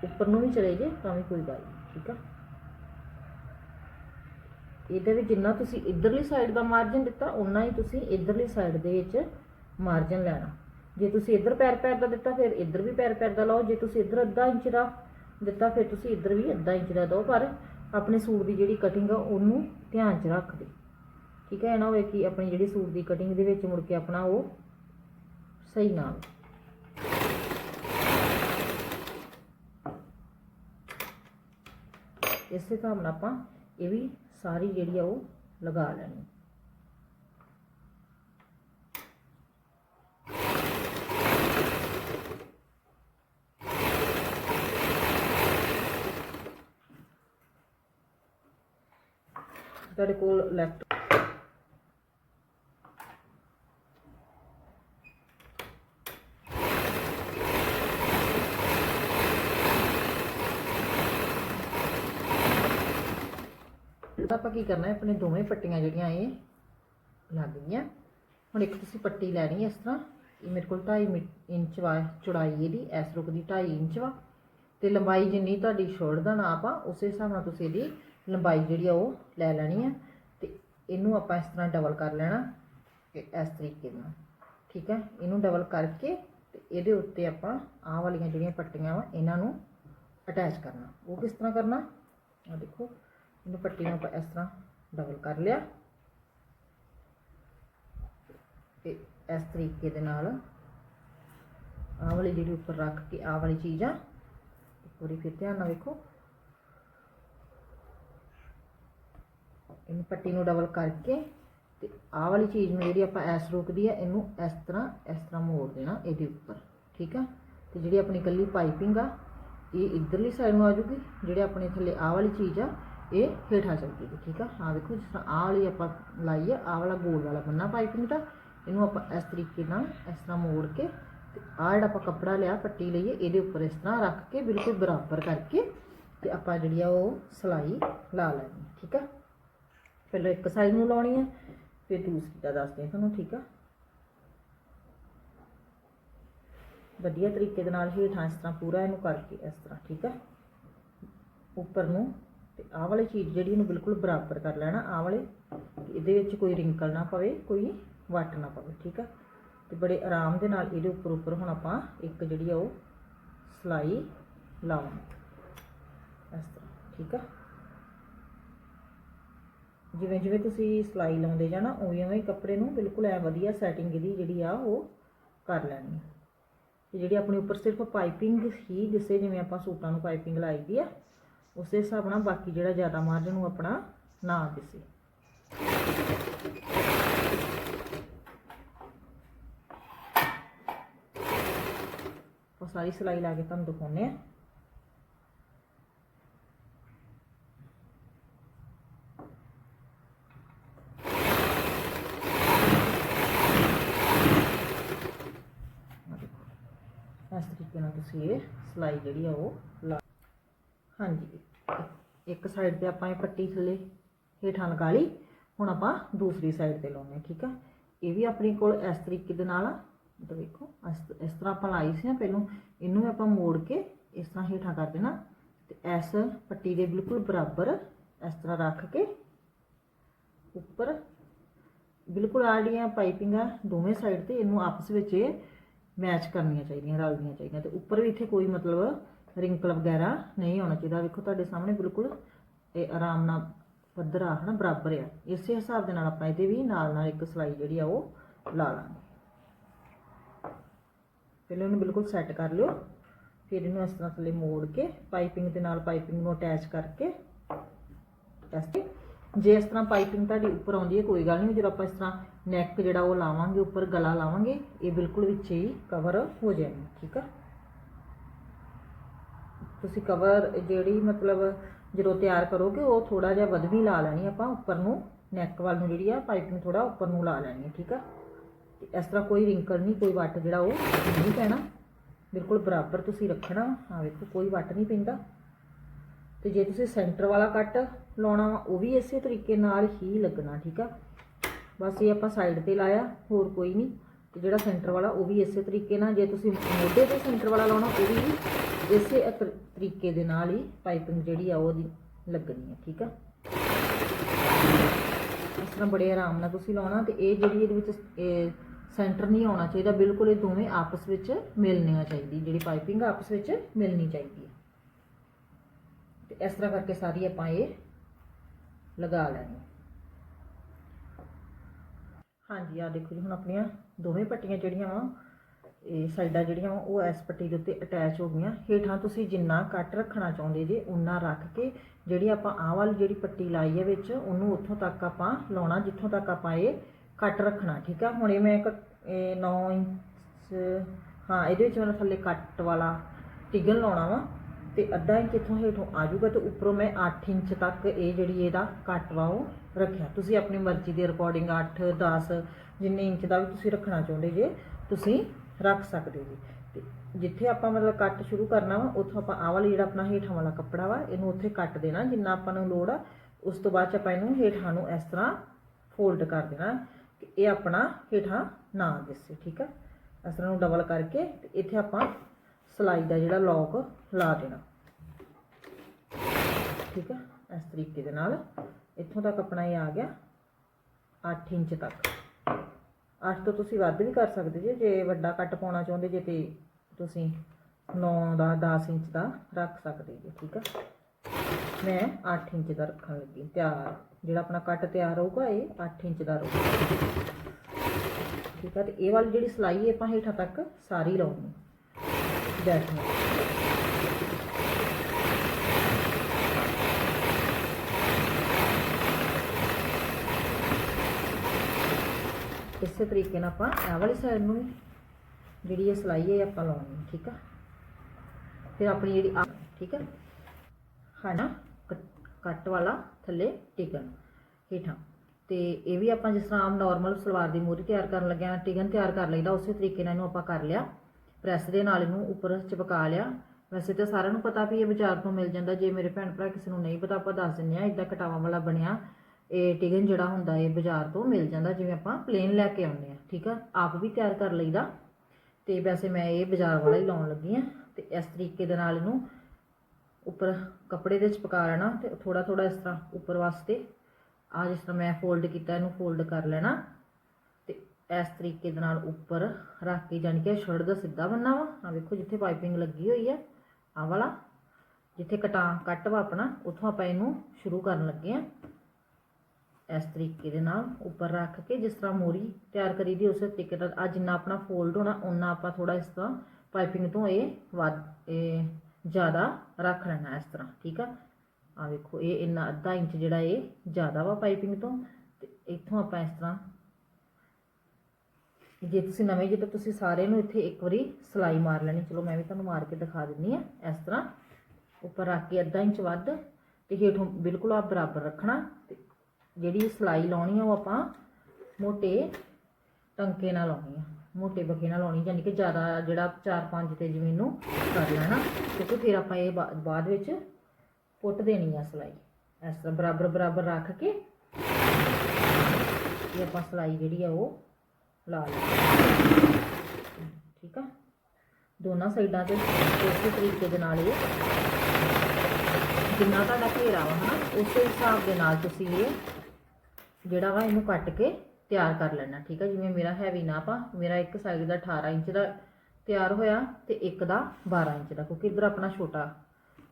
ਉੱਪਰ ਨੂੰ ਵੀ ਚਲੇ ਜੇ ਤਾਂ ਵੀ ਕੋਈ ਗੱਲ ਨਹੀਂ, ਠੀਕ ਆ? ਇਹਦੇ ਵਿੱਚ ਜਿੰਨਾ ਤੁਸੀਂ ਇਧਰਲੀ ਸਾਈਡ ਦਾ ਮਾਰਜਨ ਦਿੱਤਾ ਉਨਾ ਹੀ ਤੁਸੀਂ ਇਧਰਲੀ ਸਾਈਡ ਦੇ ਵਿੱਚ ਮਾਰਜਨ ਲੈਣਾ। ਜੇ ਤੁਸੀਂ ਇੱਧਰ ਪੈਰ ਪੈਰ ਦਾ ਦਿੱਤਾ, ਫਿਰ ਇੱਧਰ ਵੀ ਪੈਰ ਪੈਰ ਦਾ ਲਾਓ। ਜੇ ਤੁਸੀਂ ਇੱਧਰ ਅੱਧਾ ਇੰਚ ਦਾ ਦਿੱਤਾ, ਫਿਰ ਤੁਸੀਂ ਇੱਧਰ ਵੀ ਅੱਧਾ ਇੰਚ ਦਾ ਦਿਓ। ਪਰ ਆਪਣੇ ਸੂਟ ਦੀ ਜਿਹੜੀ ਕਟਿੰਗ ਆ, ਉਹਨੂੰ ਧਿਆਨ 'ਚ ਰੱਖ ਦੇ ਠੀਕ ਹੈ, ਇਹ ਨਾ ਹੋਵੇ ਕਿ ਆਪਣੀ ਜਿਹੜੀ ਸੂਟ ਦੀ ਕਟਿੰਗ ਦੇ ਵਿੱਚ ਮੁੜ ਕੇ ਆਪਣਾ ਉਹ ਸਹੀ ਨਾ ਆਵੇ ਇਸੇ ਹਿਸਾਬ ਨਾਲ ਆਪਾਂ ਇਹ ਵੀ ਸਾਰੀ ਜਿਹੜੀ ਆ, ਉਹ ਲਗਾ ਲੈਣੀ। ਤੁਹਾਡੇ ਕੋਲ ਲੈਫਟ ਆਪਾਂ ਕੀ ਕਰਨਾ ਹੈ? ਆਪਣੇ ਦੋਵੇਂ ਪੱਟੀਆਂ ਜਿਹੜੀਆਂ ਇਹ ਲੱਗ ਗਈਆਂ। ਹੁਣ ਇੱਕ ਤੁਸੀਂ ਪੱਟੀ ਲੈਣੀ ਇਸ ਤਰ੍ਹਾਂ। ਇਹ ਮੇਰੇ ਕੋਲ 2.5 ਇੰਚ ਵਾ, ਚੌੜਾਈ ਇਹਦੀ, ਇਸ ਰੁਕ ਦੀ 2.5 ਇੰਚ ਵਾ। ਤੇ ਲੰਬਾਈ ਜਿੰਨੀ ਤੁਹਾਡੀ ਸ਼ੋਲਡਰ ਦਾ ਨਾਪ ਆ, ਉਸੇ ਹਿਸਾਬ ਨਾਲ ਤੁਸੀਂ ਇਹਦੀ ਲੰਬਾਈ ਜਿਹੜੀ ਆ ਉਹ ਲੈ ਲੈਣੀ ਆ ਤੇ ਇਹਨੂੰ ਆਪਾਂ ਇਸ ਤਰ੍ਹਾਂ ਡਬਲ ਕਰ ਲੈਣਾ ਕਿ ਇਸ ਤਰੀਕੇ ਨਾਲ, ਠੀਕ ਹੈ ਇਹਨੂੰ ਡਬਲ ਕਰਕੇ ਤੇ ਇਹਦੇ ਉੱਤੇ ਆਪਾਂ ਆਹ ਵਾਲੀਆਂ ਜਿਹੜੀਆਂ ਪੱਟੀਆਂ ਵਾ, ਇਹਨਾਂ ਨੂੰ ਅਟੈਚ ਕਰਨਾ। ਉਹ ਕਿਸ ਤਰ੍ਹਾਂ ਕਰਨਾ? ਆ ਦੇਖੋ, ਇਹਨੂੰ ਪੱਟੀਆਂ ਨੂੰ ਆਪਾਂ ਇਸ ਤਰ੍ਹਾਂ ਡਬਲ ਕਰ ਲਿਆ। ਤੇ ਇਸ ਤਰੀਕੇ ਦੇ ਨਾਲ ਆਹ ਵਾਲੀ ਜਿਹੜੀ ਉੱਪਰ ਰੱਖ ਕੇ ਆਹ ਵਾਲੀ ਚੀਜ਼ ਆ ਪੂਰੀ ਫਿਰ ਧਿਆਨ ਨਾਲ ਵੇਖੋ। ਇਹਨੂੰ ਪੱਟੀ ਨੂੰ ਡਬਲ ਕਰਕੇ ਤੇ ਆਹ ਵਾਲੀ ਚੀਜ਼ ਨੂੰ ਜਿਹੜੀ ਆਪਾਂ ਐਸ ਰੋਕਦੀ ਆ, ਇਹਨੂੰ ਇਸ ਤਰ੍ਹਾਂ ਇਸ ਤਰ੍ਹਾਂ ਮੋੜ ਦੇਣਾ ਇਹਦੇ ਉੱਪਰ, ਠੀਕ ਆ? ਤੇ ਜਿਹੜੀ ਆਪਣੀ ਕੱਲੀ ਪਾਈਪਿੰਗ ਆ, ਇਹ ਇਧਰਲੀ ਸਾਈਡ ਨੂੰ ਆ ਜੂਗੀ ਜਿਹੜੇ ਆਪਣੇ ਥੱਲੇ ਆਹ ਵਾਲੀ ਚੀਜ਼ ਆ, ਇਹ ਹੇਠਾਂ ਚੱਲ ਜੂਗੀ ਠੀਕ ਆ? ਆ ਵੇਖੋ ਜਿਸ ਤਰ੍ਹਾਂ ਆਹ ਵਾਲੀ ਆਪਾਂ ਲਾਈ ਆ, ਆਹ ਵਾਲਾ ਗੋਲ ਵਾਲਾ ਬੰਨਾ ਪਾਈਪਿੰਗ ਦਾ, ਇਹਨੂੰ ਆਪਾਂ ਇਸ ਤਰੀਕੇ ਨਾਲ ਇਸ ਤਰ੍ਹਾਂ ਮੋੜ ਕੇ ਤੇ ਆਹ ਜਿਹੜਾ ਆਪਾਂ ਕੱਪੜਾ ਲਿਆ, ਪੱਟੀ ਲਈਏ ਇਹਦੇ ਉੱਪਰ ਇਸ ਤਰ੍ਹਾਂ ਰੱਖ ਕੇ ਬਿਲਕੁਲ ਬਰਾਬਰ ਕਰਕੇ ਤੇ ਆਪਾਂ ਜਿਹੜੀ ਆ ਉਹ ਸਲਾਈ ਲਾ ਲੈਣੀ, ਠੀਕ ਆ? ਪਹਿਲਾਂ ਇੱਕ ਸਾਈਡ ਨੂੰ ਲਾਉਣੀ ਹੈ ਫਿਰ ਦੂਸਰੀ ਦਾ ਦੱਸਦੇ ਹਾਂ ਤੁਹਾਨੂੰ, ਠੀਕ ਆ? ਵਧੀਆ ਤਰੀਕੇ ਦੇ ਨਾਲ ਹੇਠਾਂ ਇਸ ਤਰ੍ਹਾਂ ਪੂਰਾ ਇਹਨੂੰ ਕਰਕੇ ਇਸ ਤਰ੍ਹਾਂ, ਠੀਕ ਆ? ਉੱਪਰ ਨੂੰ, ਤੇ ਆਹ ਵਾਲੀ ਚੀਜ਼ ਜਿਹੜੀ ਇਹਨੂੰ ਬਿਲਕੁਲ ਬਰਾਬਰ ਕਰ ਲੈਣਾ, ਆਹ ਵਾਲੇ ਇਹਦੇ ਵਿੱਚ ਕੋਈ ਰਿੰਕਲ ਨਾ ਪਵੇ, ਕੋਈ ਵੱਟ ਨਾ ਪਵੇ, ਠੀਕ ਆ? ਤੇ ਬੜੇ ਆਰਾਮ ਦੇ ਨਾਲ ਇਹਦੇ ਉੱਪਰ ਉੱਪਰ ਹੁਣ ਆਪਾਂ ਇੱਕ ਜਿਹੜੀ ਆ ਉਹ ਸਲਾਈ ਲਾਵਾਂਗੇ, ਇਸ ਤਰ੍ਹਾਂ, ਠੀਕ ਆ? ਜਿਵੇਂ ਜਿਵੇਂ ਤੁਸੀਂ ਸਲਾਈ ਲਾਉਂਦੇ ਜਾਣਾ, ਉਵੇਂ ਉਵੇਂ ਕੱਪੜੇ ਨੂੰ ਬਿਲਕੁਲ ਐ ਵਧੀਆ ਸੈਟਿੰਗ ਇਹਦੀ ਜਿਹੜੀ ਆ ਉਹ ਕਰ ਲੈਣੀ ਹੈ ਤੇ ਜਿਹੜੀ ਆਪਣੀ ਉੱਪਰ ਸਿਰਫ ਪਾਈਪਿੰਗ ਹੀ ਦਿਸੇ, ਜਿਵੇਂ ਆਪਾਂ ਸੂਟਾਂ ਨੂੰ ਪਾਈਪਿੰਗ ਲਾਈ ਦੀ ਆ, ਉਸੇ ਹਿਸਾਬ ਨਾਲ ਬਾਕੀ ਜਿਹੜਾ ਜ਼ਿਆਦਾ ਮਾਰਜਨ ਉਹ ਆਪਣਾ ਨਾ ਦਿਸੇ। ਉਹ ਸਾਰੀ ਸਲਾਈ ਲਾ ਕੇ ਤੁਹਾਨੂੰ ਦਿਖਾਉਂਦੇ ਆ ਆਹ ਦੇਖੋ। ਇਸ ਤਰੀਕੇ ਨਾਲ ਤੁਸੀਂ ਇਹ ਸਲਾਈ ਜਿਹੜੀ ਆ ਉਹ ਲਾ ਹਾਂਜੀ। ਇੱਕ ਸਾਈਡ ਤੇ ਆਪਾਂ ਇਹ ਪੱਟੀ ਥੱਲੇ ਹੇਠਾਂ ਲਗਾ ਲਈ। ਹੁਣ ਆਪਾਂ ਦੂਸਰੀ ਸਾਈਡ ਤੇ ਲਾਉਣੇ ਆ ਠੀਕ ਆ? ਇਹ ਵੀ ਆਪਣੇ ਕੋਲ ਇਸ ਤਰੀਕੇ ਦੇ ਨਾਲ ਆ। ਤਾਂ ਵੇਖੋ, ਇਸ ਇਸ ਤਰ੍ਹਾਂ ਆਪਾਂ ਲਾਈ ਸੀ ਨਾ ਪਹਿਲੋਂ, ਇਹਨੂੰ ਵੀ ਆਪਾਂ ਮੋੜ ਕੇ ਇਸ ਤਰ੍ਹਾਂ ਹੇਠਾਂ ਕਰ ਦੇਣਾ। ਤੇ ਇਸ ਪੱਟੀ ਦੇ ਬਿਲਕੁਲ ਬਰਾਬਰ ਇਸ ਤਰ੍ਹਾਂ ਰੱਖ ਕੇ ਉੱਪਰ ਬਿਲਕੁਲ ਆ ਜਿਹੜੀਆਂ ਪਾਈਪਿੰਗਾਂ ਦੋਵੇਂ ਸਾਈਡ ਤੇ, ਇਹਨੂੰ ਆਪਸ ਵਿੱਚ ਇਹ ਮੈਚ ਕਰਨੀਆਂ ਚਾਹੀਦੀਆਂ, ਰਲਦੀਆਂ ਚਾਹੀਦੀਆਂ। ਤੇ ਉੱਪਰ ਵੀ ਇੱਥੇ ਕੋਈ ਮਤਲਬ ਰਿੰਕਲ ਵਗੈਰਾ ਨਹੀਂ ਆਉਣਾ ਚਾਹੀਦਾ। ਵੇਖੋ ਤੁਹਾਡੇ ਸਾਹਮਣੇ ਬਿਲਕੁਲ ਇਹ ਆਰਾਮ ਨਾਲ ਪੱਧਰ ਆ, ਹਨਾ, ਬਰਾਬਰ ਆ। ਇਸੇ ਹਿਸਾਬ ਦੇ ਨਾਲ ਆਪਾਂ ਇਹਦੇ ਵੀ ਨਾਲ ਨਾਲ ਇੱਕ ਸਲਾਈ ਜਿਹੜੀ ਆ ਉਹ ਲਾ ਲਾਂਗੇ। ਪਹਿਲੇ ਉਹਨੂੰ ਬਿਲਕੁਲ ਸੈੱਟ ਕਰ ਲਿਓ। ਫਿਰ ਇਹਨੂੰ ਇਸ ਤਰ੍ਹਾਂ ਥੱਲੇ ਮੋੜ ਕੇ ਪਾਈਪਿੰਗ ਦੇ ਨਾਲ ਪਾਈਪਿੰਗ ਨੂੰ ਅਟੈਚ ਕਰਕੇ ਇਸ ਤੇ ਜੇ ਇਸ ਤਰ੍ਹਾਂ ਪਾਈਪਿੰਗ ਤੁਹਾਡੀ ਉੱਪਰ ਆਉਂਦੀ ਹੈ, ਕੋਈ ਗੱਲ ਨਹੀਂ। ਜਦੋਂ ਆਪਾਂ ਇਸ ਤਰ੍ਹਾਂ ਨੈਕ ਜਿਹੜਾ ਉਹ ਲਾਵਾਂਗੇ, ਉੱਪਰ ਗਲਾ ਲਾਵਾਂਗੇ, ਇਹ ਬਿਲਕੁਲ ਵਿੱਚ ਹੀ ਕਵਰ ਹੋ ਜਾਏਗੀ, ਠੀਕ ਆ? ਤੁਸੀਂ ਕਵਰ ਜਿਹੜੀ ਮਤਲਬ ਜਦੋਂ ਤਿਆਰ ਕਰੋਗੇ, ਉਹ ਥੋੜਾ ਜਿਹਾ ਵਧਵੀਂ ਲਾ ਲੈਣੀ, ਆਪਾਂ ਉੱਪਰ ਨੂੰ ਨੈਕ ਵੱਲ ਨੂੰ ਜਿਹੜੀ ਆ ਪਾਈਪਿੰਗ ਥੋੜਾ ਉੱਪਰ ਨੂੰ ਲਾ ਲੈਣੀ ਹੈ ਠੀਕ ਆ? ਤੇ ਇਸ ਤਰ੍ਹਾਂ ਕੋਈ ਰਿੰਕਲ ਨਹੀਂ, ਕੋਈ ਵੱਟ ਜਿਹੜਾ ਉਹ ਨਹੀਂ ਪੈਣਾ। ਬਿਲਕੁਲ ਬਰਾਬਰ ਤੁਸੀਂ ਰੱਖਣਾ ਹਾਂ ਵੇਖੋ, ਕੋਈ ਵੱਟ ਨਹੀਂ ਪੈਂਦਾ। ਤੇ ਜੇ ਤੁਸੀਂ ਸੈਂਟਰ ਵਾਲਾ ਕੱਟ ਲਾਉਣਾ ਵਾ, ਉਹ ਵੀ ਇਸੇ ਤਰੀਕੇ ਨਾਲ ਹੀ ਲੱਗਣਾ, ਠੀਕ ਆ? ਬਸ ਇਹ ਆਪਾਂ ਸਾਈਡ ਤੇ ਲਾਇਆ, ਹੋਰ ਕੋਈ ਨਹੀਂ। ਤੇ ਜਿਹੜਾ ਸੈਂਟਰ ਵਾਲਾ, ਉਹ ਵੀ ਇਸੇ ਤਰੀਕੇ ਨਾਲ, ਜੇ ਤੁਸੀਂ ਮੋਢੇ ਤੇ ਸੈਂਟਰ ਵਾਲਾ ਲਾਉਣਾ, ਉਹ ਵੀ ਇਸੇ ਤਰੀਕੇ ਦੇ ਨਾਲ ਹੀ ਪਾਈਪਿੰਗ ਜਿਹੜੀ ਆ, ਉਹਦੀ ਲੱਗਣੀ ਹੈ ਠੀਕ ਆ? ਇਸ ਤਰ੍ਹਾਂ ਬੜੇ ਆਰਾਮ ਨਾਲ ਤੁਸੀਂ ਲਾਉਣਾ, ਤੇ ਇਹ ਜਿਹੜੀ ਇਹਦੇ ਵਿੱਚ ਇਹ ਸੈਂਟਰ ਨਹੀਂ ਆਉਣਾ ਚਾਹੀਦਾ, ਬਿਲਕੁਲ ਇਹ ਦੋਵੇਂ ਆਪਸ ਵਿੱਚ ਮਿਲਣੀਆਂ ਚਾਹੀਦੀ, ਜਿਹੜੀ ਪਾਈਪਿੰਗ ਆਪਸ ਵਿੱਚ ਮਿਲਣੀ ਚਾਹੀਦੀ ਹੈ ਤੇ ਇਸ ਤਰ੍ਹਾਂ ਕਰਕੇ ਸਾਰੀ ਆਪਾਂ ਇਹ ਲਗਾ ਲੈਣੀ ਹਾਂਜੀ ਆ ਦੇਖੋ ਜੀ, ਹੁਣ ਆਪਣੀਆਂ ਦੋਵੇਂ ਪੱਟੀਆਂ ਜਿਹੜੀਆਂ ਵਾ, ਇਹ ਸਾਈਡਾਂ ਜਿਹੜੀਆਂ ਵਾ, ਉਹ ਇਸ ਪੱਟੀ ਦੇ ਉੱਤੇ ਅਟੈਚ ਹੋ ਗਈਆਂ। ਹੇਠਾਂ ਤੁਸੀਂ ਜਿੰਨਾ ਕੱਟ ਰੱਖਣਾ ਚਾਹੁੰਦੇ ਜੇ ਉਨਾ ਰੱਖ ਕੇ ਜਿਹੜੀ ਆਪਾਂ ਆਹ ਵਾਲੀ ਜਿਹੜੀ ਪੱਟੀ ਲਾਈ ਹੈ ਵਿੱਚ, ਉਹਨੂੰ ਉੱਥੋਂ ਤੱਕ ਆਪਾਂ ਲਾਉਣਾ, ਜਿੱਥੋਂ ਤੱਕ ਆਪਾਂ ਇਹ ਕੱਟ ਰੱਖਣਾ, ਠੀਕ ਆ? ਹੁਣ ਇਹ ਮੈਂ ਇੱਕ- 9 ਇੰਚ, ਹਾਂ, ਇਹਦੇ ਵਿੱਚ ਮੈਂ ਥੱਲੇ ਕੱਟ ਵਾਲਾ ਟਿਗਨ ਲਾਉਣਾ ਵਾ। ਤੇ ਅੱਧਾ ਇੰਚ ਇੱਥੋਂ ਹੇਠੋਂ ਆ ਜਾਊਗਾ ਤੇ ਉੱਪਰੋਂ ਮੈਂ 8 ਇੰਚ ਤੱਕ ਇਹ ਜਿਹੜੀ ਇਹਦਾ ਕੱਟ ਵਾ ਉਹ ਰੱਖਿਆ। ਤੁਸੀਂ ਆਪਣੀ ਮਰਜ਼ੀ ਦੇ ਅਕੋਰਡਿੰਗ 8 10 ਜਿੰਨੇ ਇੰਚ ਦਾ ਵੀ ਤੁਸੀਂ ਰੱਖਣਾ ਚਾਹੁੰਦੇ ਜੇ, ਤੁਸੀਂ ਰੱਖ ਸਕਦੇ ਜੀ। ਤੇ ਜਿੱਥੇ ਆਪਾਂ ਮਤਲਬ ਕੱਟ ਸ਼ੁਰੂ ਕਰਨਾ ਵਾ, ਉੱਥੋਂ ਆਪਾਂ ਆਹ ਵਾਲਾ ਜਿਹੜਾ ਆਪਣਾ ਹੇਠਾਂ ਵਾਲਾ ਕੱਪੜਾ ਵਾ, ਇਹਨੂੰ ਉੱਥੇ ਕੱਟ ਦੇਣਾ, ਜਿੰਨਾ ਆਪਾਂ ਨੂੰ ਲੋੜ ਆ, ਉਸ ਤੋਂ ਬਾਅਦ ਚ ਆਪਾਂ ਇਹਨੂੰ ਹੇਠਾਂ ਨੂੰ ਇਸ ਤਰ੍ਹਾਂ ਫੋਲਡ ਕਰ ਦੇਣਾ ਕਿ ਇਹ ਆਪਣਾ ਹੇਠਾਂ ਨਾ ਦਿਸੇ, ਠੀਕ ਆ? ਇਸ ਤਰ੍ਹਾਂ ਨੂੰ ਡਬਲ ਕਰਕੇ ਤੇ ਇੱਥੇ ਆਪਾਂ ਸਲਾਈ ਦਾ ਜਿਹੜਾ ਲੌਕ ਲਾ ਦੇਣਾ। ਠੀਕ ਹੈ ਇਸ ਤਰੀਕੇ ਦੇ ਨਾਲ ਇੱਥੋਂ ਤੱਕ ਆਪਣਾ ਇਹ ਆ ਗਿਆ 8 ਇੰਚ ਤੱਕ। 8 ਤੋਂ ਤੁਸੀਂ ਵੱਧ ਵੀ ਕਰ ਸਕਦੇ ਜੇ ਜੇ ਵੱਡਾ ਕੱਟ ਪਾਉਣਾ ਚਾਹੁੰਦੇ ਜੇ ਤੇ ਤੁਸੀਂ 9 ਦਾ 10 ਇੰਚ ਦਾ ਰੱਖ ਸਕਦੇ ਜੇ, ਠੀਕ ਹੈ ਮੈਂ 8 ਇੰਚ ਦਾ ਰੱਖਣ ਲੱਗੀ, ਤਿਆਰ। ਜਿਹੜਾ ਆਪਣਾ ਕੱਟ ਤਿਆਰ ਹੋਊਗਾ, ਇਹ 8 ਇੰਚ ਦਾ ਰਹੂਗਾ। ਠੀਕ ਆ? ਤੇ ਇਹ ਵਾਲੀ ਜਿਹੜੀ ਸਲਾਈ ਹੈ, ਆਪਾਂ ਹੇਠਾਂ ਤੱਕ ਸਾਰੀ ਲਾਉਣੀ। ਬੈਠਣਾ। ਇਸੇ ਤਰੀਕੇ ਨਾਲ ਆਪਾਂ ਇਹ ਵਾਲੀ ਸਾਈਡ ਨੂੰ ਵੀ ਜਿਹੜੀ ਇਹ ਸਲਾਈ ਹੈ ਇਹ ਆਪਾਂ ਲਾਉਣੀ ਹੈ, ਠੀਕ ਆ? ਫਿਰ ਆਪਣੀ ਜਿਹੜੀ ਆ ਠੀਕ ਆ? ਹਾਂ ਨਾ ਕੱਟ ਵਾਲਾ ਥੱਲੇ ਟਿਕਨ ਹੇਠਾਂ। ਤੇ ਇਹ ਵੀ ਆਪਾਂ ਜਿਸ ਤਰ੍ਹਾਂ ਆਮ ਨਾਰਮਲ ਸਲਵਾਰ ਦੀ ਮੂਰੀ ਤਿਆਰ ਕਰਨ ਲੱਗਿਆ ਟਿਕਨ ਤਿਆਰ ਕਰ ਲਈਦਾ ਉਸੇ ਤਰੀਕੇ ਨਾਲ ਇਹਨੂੰ ਆਪਾਂ ਕਰ ਲਿਆ। ਪ੍ਰੈਸ ਦੇ ਨਾਲ ਇਹਨੂੰ ਉੱਪਰ ਚਿਪਕਾ ਲਿਆ। ਵੈਸੇ ਤਾਂ ਸਾਰਿਆਂ ਨੂੰ ਪਤਾ ਵੀ ਇਹ ਬਾਜ਼ਾਰ ਤੋਂ ਮਿਲ ਜਾਂਦਾ ਜੇ ਮੇਰੇ ਭੈਣ ਭਰਾ ਕਿਸੇ ਨੂੰ ਨਹੀਂ ਪਤਾ ਆਪਾਂ ਦੱਸ ਦਿੰਦੇ ਆ ਇਦਾਂ ਕਟਾਵਾਂ ਵਾਲਾ ਬਣਿਆ। ਇਹ ਟਿਗਨ ਜਿਹੜਾ ਹੁੰਦਾ ਇਹ ਬਾਜ਼ਾਰ ਤੋਂ ਮਿਲ ਜਾਂਦਾ, ਜਿਵੇਂ ਆਪਾਂ ਪਲੇਨ ਲੈ ਕੇ ਆਉਂਦੇ ਆ ਠੀਕ ਆ? ਆਪ ਵੀ ਤਿਆਰ ਕਰ ਲਈਦਾ। ਤੇ ਵੈਸੇ ਮੈਂ ਇਹ ਬਾਜ਼ਾਰ ਵਾਲਾ ਹੀ ਲਾਉਣ ਲੱਗੀ ਆ ਤੇ ਇਸ ਤਰੀਕੇ ਦੇ ਨਾਲ ਇਹਨੂੰ ਉੱਪਰ ਕੱਪੜੇ ਦੇ ਚਪਕਾ ਲੈਣਾ ਤੇ ਥੋੜਾ ਥੋੜਾ ਇਸ ਤਰ੍ਹਾਂ ਉੱਪਰ ਵਾਸਤੇ। ਆ ਜਿਸ ਤਰ੍ਹਾਂ ਮੈਂ ਫੋਲਡ ਕੀਤਾ, ਇਹਨੂੰ ਫੋਲਡ ਕਰ ਲੈਣਾ। ਤੇ ਇਸ ਤਰੀਕੇ ਦੇ ਨਾਲ ਉੱਪਰ ਰੱਖ ਕੇ ਜਾਣੀ ਕਿ ਸ਼ਰਟ ਦਾ ਸਿੱਧਾ ਬੰਨਾ ਵਾ। ਆ ਵੇਖੋ ਜਿੱਥੇ ਪਾਈਪਿੰਗ ਲੱਗੀ ਹੋਈ ਹੈ ਆ ਵਾਲਾ। ਜਿੱਥੇ ਕਟਾਂ ਕੱਟ ਵਾ ਆਪਣਾ, ਉੱਥੋਂ ਆਪਾਂ ਇਹਨੂੰ ਸ਼ੁਰੂ ਕਰਨ ਲੱਗੇ ਆ ਇਸ ਤਰੀਕੇ ਦੇ ਨਾਲ ਉੱਪਰ ਰੱਖ ਕੇ ਜਿਸ ਤਰ੍ਹਾਂ ਮੋਰੀ ਤਿਆਰ ਕਰੀ ਦੀ ਉਸੇ ਤਰੀਕੇ ਨਾਲ ਆ ਜਿੰਨਾ ਆਪਣਾ ਫੋਲਡ ਹੋਣਾ ਉਨਾ ਆਪਾਂ ਥੋੜਾ ਇਸ ਤਰ੍ਹਾਂ ਪਾਈਪਿੰਗ ਤੋਂ ਇਹ ਵੱਧ, ਇਹ ਜ਼ਿਆਦਾ ਰੱਖ ਲੈਣਾ ਇਸ ਤਰ੍ਹਾਂ, ਠੀਕ ਆ? ਆ ਵੇਖੋ, ਇਹ ਇੰਨਾ ਅੱਧਾ ਇੰਚ ਜਿਹੜਾ ਇਹ ਜ਼ਿਆਦਾ ਵਾ ਪਾਈਪਿੰਗ ਤੋਂ, ਤੇ ਇੱਥੋਂ ਆਪਾਂ ਇਸ ਤਰ੍ਹਾਂ ਜੇ ਤੁਸੀਂ ਨਵੇਂ ਜੇ ਤਾਂ ਤੁਸੀਂ ਸਾਰੇ ਨੂੰ ਇੱਥੇ ਇੱਕ ਵਾਰੀ ਸਲਾਈ ਮਾਰ ਲੈਣੀ, ਚਲੋ ਮੈਂ ਵੀ ਤੁਹਾਨੂੰ ਮਾਰ ਕੇ ਦਿਖਾ ਦਿੰਨੀ ਆ ਇਸ ਤਰ੍ਹਾਂ, ਉੱਪਰ ਰੱਖ ਕੇ ਅੱਧਾ ਇੰਚ ਵੱਧ, ਤੇ ਹੇਠੋਂ ਬਿਲਕੁਲ ਆ ਬਰਾਬਰ ਰੱਖਣਾ, ਤੇ ਜਿਹੜੀ ਸਲਾਈ ਲਾਉਣੀ ਆ ਉਹ ਆਪਾਂ ਮੋਟੇ ਟੰਕੇ ਨਾਲ ਲਾਉਣੀ ਆ। ਮੋਟੇ ਬੱਗੇ ਨਾਲ ਲਾਉਣੀ ਯਾਨੀ ਕਿ ਜ਼ਿਆਦਾ ਜਿਹੜਾ 4-5 ਤੇ ਜਿਵੇਂ ਨੂੰ ਕਰ ਲੈਣਾ ਕਿਉਂਕਿ ਫਿਰ ਆਪਾਂ ਇਹ ਬਾਅਦ ਵਿੱਚ ਪੁੱਟ ਦੇਣੀ ਆ ਸਲਾਈ। ਇਸ ਤਰ੍ਹਾਂ ਬਰਾਬਰ ਬਰਾਬਰ ਰੱਖ ਕੇ ਇਹ ਆਪਾਂ ਸਲਾਈ ਜਿਹੜੀ ਆ ਉਹ ਲਾ ਲਈ ਠੀਕ ਆ? ਦੋਨਾਂ ਸਾਈਡਾਂ ਤੇ ਉਸੇ ਤਰੀਕੇ ਦੇ ਨਾਲ ਇਹ ਜਿੰਨਾ ਤੁਹਾਡਾ ਘੇਰਾ ਵਾ ਹਨਾ, ਉਸੇ ਹਿਸਾਬ ਦੇ ਨਾਲ ਤੁਸੀਂ ਇਹ ਜਿਹੜਾ ਵਾ ਇਹਨੂੰ ਕੱਟ ਕੇ ਤਿਆਰ ਕਰ ਲੈਣਾ, ਠੀਕ ਆ? ਜਿਵੇਂ ਮੇਰਾ ਹੈਵੀ ਨਾਪ ਆ, ਮੇਰਾ ਇੱਕ ਸਾਈਜ਼ ਦਾ 18 ਇੰਚ ਦਾ ਤਿਆਰ ਹੋਇਆ ਤੇ ਇੱਕ ਦਾ 12 ਇੰਚ ਦਾ, ਕਿਉਂਕਿ ਇਧਰ ਆਪਣਾ ਛੋਟਾ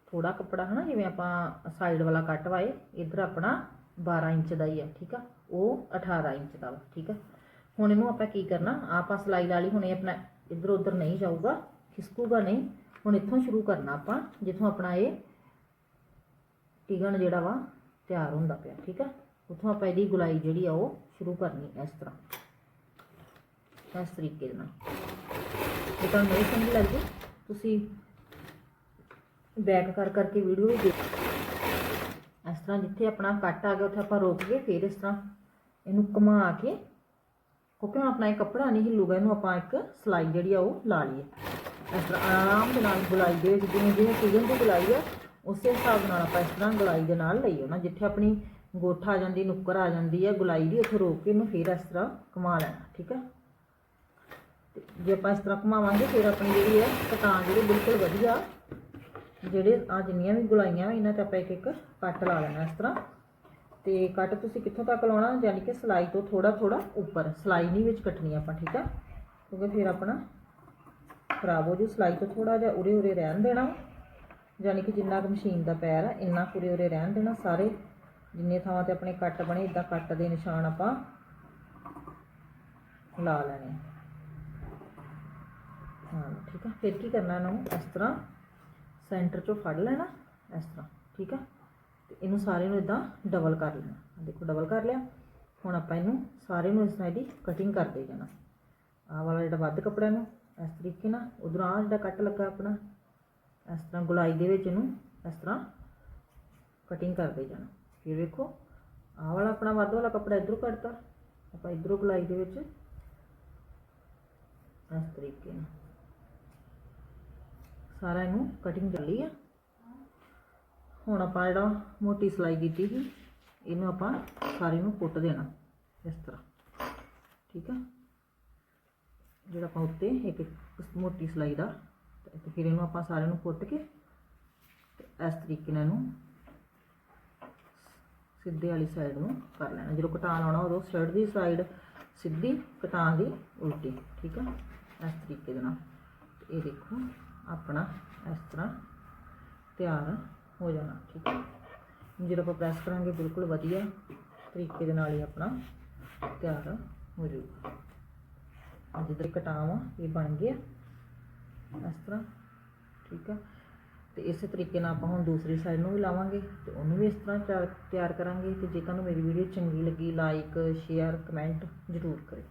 ਥੋੜਾ ਕੱਪੜਾ ਹਨਾ, ਜਿਵੇਂ ਆਪਾਂ ਸਾਈਡ ਵਾਲਾ ਕੱਟ ਵਾਏ ਇਧਰ ਆਪਣਾ 12 ਇੰਚ ਦਾ ਹੀ ਆ, ਠੀਕ ਆ? ਉਹ 18 ਇੰਚ ਦਾ ਵਾ, ਠੀਕ ਆ? ਹੁਣ ਇਹਨੂੰ ਆਪਾਂ ਕੀ ਕਰਨਾ, ਆਪਾਂ ਸਲਾਈ ਲਾ ਲਈ, ਹੁਣ ਇਹ ਆਪਣਾ ਇਧਰ ਉਧਰ ਨਹੀਂ ਜਾਊਗਾ, ਖਿਸਕੂਗਾ ਨਹੀਂ, ਹੁਣ ਇੱਥੋਂ ਸ਼ੁਰੂ ਕਰਨਾ ਆਪਾਂ, ਜਿੱਥੋਂ ਆਪਣਾ ਇਹ ਟਿਗਣ ਜਿਹੜਾ ਵਾ ਤਿਆਰ ਹੁੰਦਾ ਪਿਆ, ਠੀਕ ਆ? ਉੱਥੋਂ ਆਪਾਂ ਇਹਦੀ ਗੁਲਾਈ ਜਿਹੜੀ ਆ ਉਹ ਸ਼ੁਰੂ ਕਰਨੀ ਇਸ ਤਰ੍ਹਾਂ। ਇਸ ਤਰੀਕੇ ਦੇ ਨਾਲ। ਜੇ ਤੁਹਾਨੂੰ ਨਹੀਂ ਸਮਝ ਲੱਗਦੀ ਤੁਸੀਂ ਬੈਕ ਕਰ ਕਰਕੇ ਵੀਡੀਓ ਵੀ ਦੇਖ ਇਸ ਤਰ੍ਹਾਂ ਜਿੱਥੇ ਆਪਣਾ ਕੱਟ ਆ ਗਿਆ, ਉੱਥੇ ਆਪਾਂ ਰੋਕ ਕੇ ਫਿਰ ਇਸ ਤਰ੍ਹਾਂ ਇਹਨੂੰ ਘੁਮਾ ਕੇ ਕਿਉਂਕਿ ਹੁਣ ਆਪਣਾ ਇਹ ਕੱਪੜਾ ਨਹੀਂ ਹਿੱਲੂਗਾ, ਇਹਨੂੰ ਆਪਾਂ ਇੱਕ ਸਲਾਈ ਜਿਹੜੀ ਆ ਉਹ ਲਾ ਲਈਏ। ਇਸ ਤਰ੍ਹਾਂ ਆਰਾਮ ਦੇ ਨਾਲ ਗੁਲਾਈ ਦੇ ਵਿੱਚ ਜਿਵੇਂ ਜਿਵੇਂ ਸੀਜ਼ਨ ਦੀ ਗੁਲਾਈ ਆ, ਉਸੇ ਹਿਸਾਬ ਨਾਲ ਆਪਾਂ ਇਸ ਤਰ੍ਹਾਂ ਗੁਲਾਈ ਦੇ ਨਾਲ ਲਈਓ ਨਾ, ਜਿੱਥੇ ਆਪਣੀ ਗੋਠ ਆ ਜਾਂਦੀ, ਨੁੱਕਰ ਆ ਜਾਂਦੀ ਹੈ ਗੁਲਾਈ ਦੀ ਉੱਥੇ ਰੋਕ ਕੇ ਇਹਨੂੰ ਫਿਰ ਇਸ ਤਰ੍ਹਾਂ ਘੁਮਾ ਲੈਣਾ, ਠੀਕ ਹੈ ਤੇ ਜੇ ਆਪਾਂ ਇਸ ਤਰ੍ਹਾਂ ਘੁਮਾਵਾਂਗੇ, ਫਿਰ ਆਪਣੀ ਜਿਹੜੀ ਹੈ ਕਟਾਂ ਜਿਹੜੀ ਬਿਲਕੁਲ ਵਧੀਆ, ਜਿਹੜੇ ਆ ਜਿੰਨੀਆਂ ਵੀ ਗੁਲਾਈਆਂ ਵਾ, ਇਹਨਾਂ ਤੇ ਆਪਾਂ ਇੱਕ ਇੱਕ ਕੱਟ ਲਾ ਲੈਣਾ ਇਸ ਤਰ੍ਹਾਂ। ਤੇ ਕੱਟ ਤੁਸੀਂ ਕਿੱਥੋਂ ਤੱਕ ਲਾਉਣਾ, ਯਾਨੀ ਕਿ ਸਲਾਈ ਤੋਂ ਥੋੜਾ ਥੋੜਾ ਉੱਪਰ, ਸਲਾਈ ਨਹੀਂ ਵਿੱਚ ਕੱਟਣੀ ਆਪਾਂ, ਠੀਕ ਆ? ਕਿਉਂਕਿ ਫਿਰ ਆਪਣਾ ਖਰਾਬ ਹੋ ਜੂ, ਸਲਾਈ ਤੋਂ ਥੋੜਾ ਜਿਹਾ ਉਰੇ ਉਰੇ ਰਹਿਣ ਦੇਣਾ। ਯਾਨੀ ਕਿ ਜਿੰਨਾ ਕੁ ਮਸ਼ੀਨ ਦਾ ਪੈਰ ਆ, ਇੰਨਾ ਕੁਰੇ ਉਰੇ ਰਹਿਣ ਦੇਣਾ, ਸਾਰੇ ਜਿੰਨੇ ਥਾਵਾਂ ਤੇ ਆਪਣੇ ਕੱਟ ਬਣੇ ਇਦਾਂ ਕੱਟ ਦੇ ਨਿਸ਼ਾਨ ਆਪਾਂ ਲਾ ਲੈਣੇ ਹਾਂ, ਠੀਕ ਹੈ ਫਿਰ ਕੀ ਕਰਨਾ ਇਹਨਾਂ ਨੂੰ? ਇਸ ਤਰ੍ਹਾਂ ਸੈਂਟਰ ਚੋਂ ਫੜ ਲੈਣਾ, ਇਸ ਤਰ੍ਹਾਂ, ਠੀਕ ਆ? ਤੇ ਇਹਨੂੰ ਸਾਰੇ ਨੂੰ ਇਦਾਂ ਡਬਲ ਕਰ ਲੈਣਾ। ਦੇਖੋ ਡਬਲ ਕਰ ਲਿਆ। ਹੁਣ ਆਪਾਂ ਇਹਨੂੰ ਸਾਰੇ ਨੂੰ ਇਸ ਤਰ੍ਹਾਂ ਇਹਦੀ ਕਟਿੰਗ ਕਰਦੇ ਜਾਣਾ। ਆਹ ਵਾਲਾ ਜਿਹੜਾ ਵੱਧ ਕੱਪੜਾ ਨੂੰ, ਇਸ ਤਰੀਕੇ ਨਾਲ। ਉਧਰੋਂ ਆਹ ਜਿਹੜਾ ਕੱਟ ਲੱਗਾ ਆਪਣਾ, ਇਸ ਤਰ੍ਹਾਂ ਗੁਲਾਈ ਦੇ ਵਿੱਚ ਇਹਨੂੰ ਇਸ ਤਰ੍ਹਾਂ ਕਟਿੰਗ ਕਰਦੇ ਜਾਣਾ। ਫਿਰ ਵੇਖੋ, ਆਹ ਵਾਲਾ ਆਪਣਾ ਵੱਧ ਵਾਲਾ ਕੱਪੜਾ ਇਧਰੋਂ ਕੱਢਤਾ, ਆਪਾਂ ਇਧਰੋਂ ਗੁਲਾਈ ਦੇ ਵਿੱਚ। ਇਸ ਤਰੀਕੇ ਨਾਲ। ਸਾਰਾ ਇਹਨੂੰ ਕਟਿੰਗ ਚੱਲੀ ਆ। ਹੁਣ ਆਪਾਂ ਜਿਹੜਾ ਮੋਟੀ ਸਲਾਈ ਕੀਤੀ ਸੀ, ਇਹਨੂੰ ਆਪਾਂ ਸਾਰੇ ਨੂੰ ਕੁੱਟ ਦੇਣਾ, ਇਸ ਤਰ੍ਹਾਂ। ਠੀਕ ਆ? ਜਿਹੜਾ ਆਪਾਂ ਉੱਤੇ ਇੱਕ ਮੋਟੀ ਸਲਾਈ ਦਾ, ਤੇ ਫਿਰ ਇਹਨੂੰ ਆਪਾਂ ਸਾਰਿਆਂ ਨੂੰ ਕੁੱਟ ਕੇ, ਤੇ ਇਸ ਤਰੀਕੇ ਨਾਲ ਇਹਨੂੰ ਸਿੱਧੇ ਵਾਲੀ ਸਾਈਡ ਨੂੰ ਕਰ ਲੈਣਾ। ਜਦੋਂ ਕਟਾਨ ਆਉਣਾ, ਉਦੋਂ ਸ਼ਰਟ ਦੀ ਸਾਈਡ ਸਿੱਧੀ ਕਟਾਨ ਦੀ ਉਲਟੀ, ਠੀਕ ਆ? ਇਸ ਤਰੀਕੇ ਦੇ ਨਾਲ। ਇਹ ਦੇਖੋ, ਆਪਣਾ ਇਸ ਤਰ੍ਹਾਂ ਤਿਆਰ ਹੋ ਜਾਣਾ, ਠੀਕ ਹੈ ਜਦੋਂ ਆਪਾਂ ਪ੍ਰੈਸ ਕਰਾਂਗੇ, ਬਿਲਕੁਲ ਵਧੀਆ ਤਰੀਕੇ ਦੇ ਨਾਲ ਹੀ ਆਪਣਾ ਤਿਆਰ ਹੋ ਜਾਊਗਾ। ਜਿੱਦਾਂ ਕਟਾਵਾਂ, ਇਹ ਬਣ ਗਿਆ ਇਸ ਤਰ੍ਹਾਂ, ਠੀਕ ਆ? ਤੇ ਇਸੇ ਤਰੀਕੇ ਨਾਲ ਆਪਾਂ ਹੁਣ ਦੂਸਰੀ ਸਾਈਡ ਨੂੰ ਵੀ ਲਾਵਾਂਗੇ ਤੇ ਉਹਨੂੰ ਵੀ ਇਸ ਤਰ੍ਹਾਂ ਤਿਆਰ- ਤਿਆਰ ਕਰਾਂਗੇ ਤੇ ਜੇ ਤੁਹਾਨੂੰ ਮੇਰੀ ਵੀਡੀਓ ਚੰਗੀ ਲੱਗੀ ਲਾਈਕ ਸ਼ੇਅਰ ਕਮੈਂਟ ਜ਼ਰੂਰ ਕਰਿਓ।